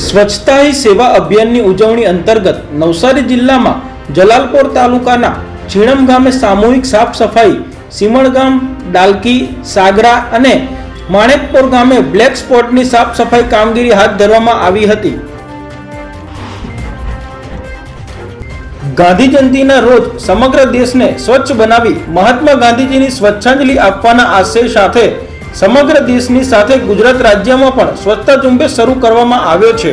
સ્વચ્છતા હી સેવા અભિયાનની ઉજવણી અંતર્ગત નવસારી જિલ્લામાં જલાલપોર તાલુકાના છીણમ ગામે સામૂહિક સાફ સફાઈ સીમણગામ ડાલકી, સાગરા અને માણેકપોર ગામે બ્લેક સ્પોટની સાફ સફાઈ કામગીરી હાથ ધરવામાં આવી હતી. ગાંધી જયંતિના રોજ સમગ્ર દેશને સ્વચ્છ બનાવી મહાત્મા ગાંધીજીની સ્વચ્છાંજલિ આપવાના આશય સાથે સમગ્ર દેશની સાથે ગુજરાત રાજ્યમાં પણ સ્વચ્છતા ઝુંબેશ શરૂ કરવામાં આવ્યો છે.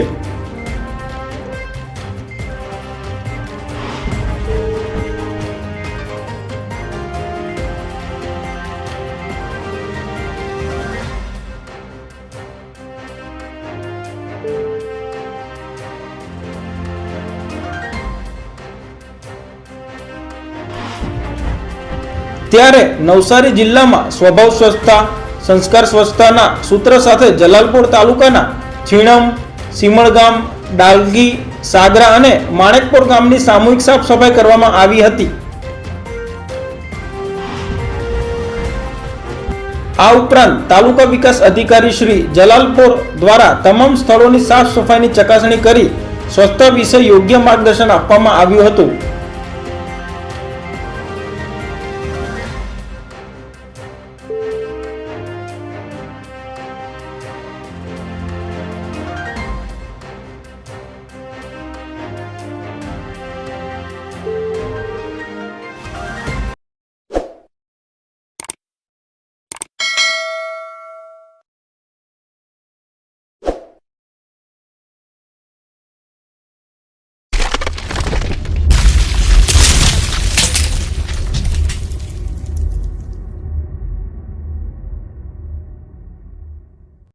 ત્યારે નવસારી જિલ્લામાં સ્વભાવ સ્વચ્છતા સંસ્કાર સ્વચ્છતાના સૂત્ર સાથે જલાલપુર તાલુકાના છીણમ, સીમળગામ, ડાલગી સાગરા અને માણેકપુર ગામની સામૂહિક સાફ સફાઈ કરવામાં આવી હતી. આ ઉપરાંત તાલુકા વિકાસ અધિકારી શ્રી જલાલપુર દ્વારા તમામ સ્થળોની સાફ સફાઈની ચકાસણી કરી સ્વચ્છતા વિશે યોગ્ય માર્ગદર્શન આપવામાં આવ્યું હતું.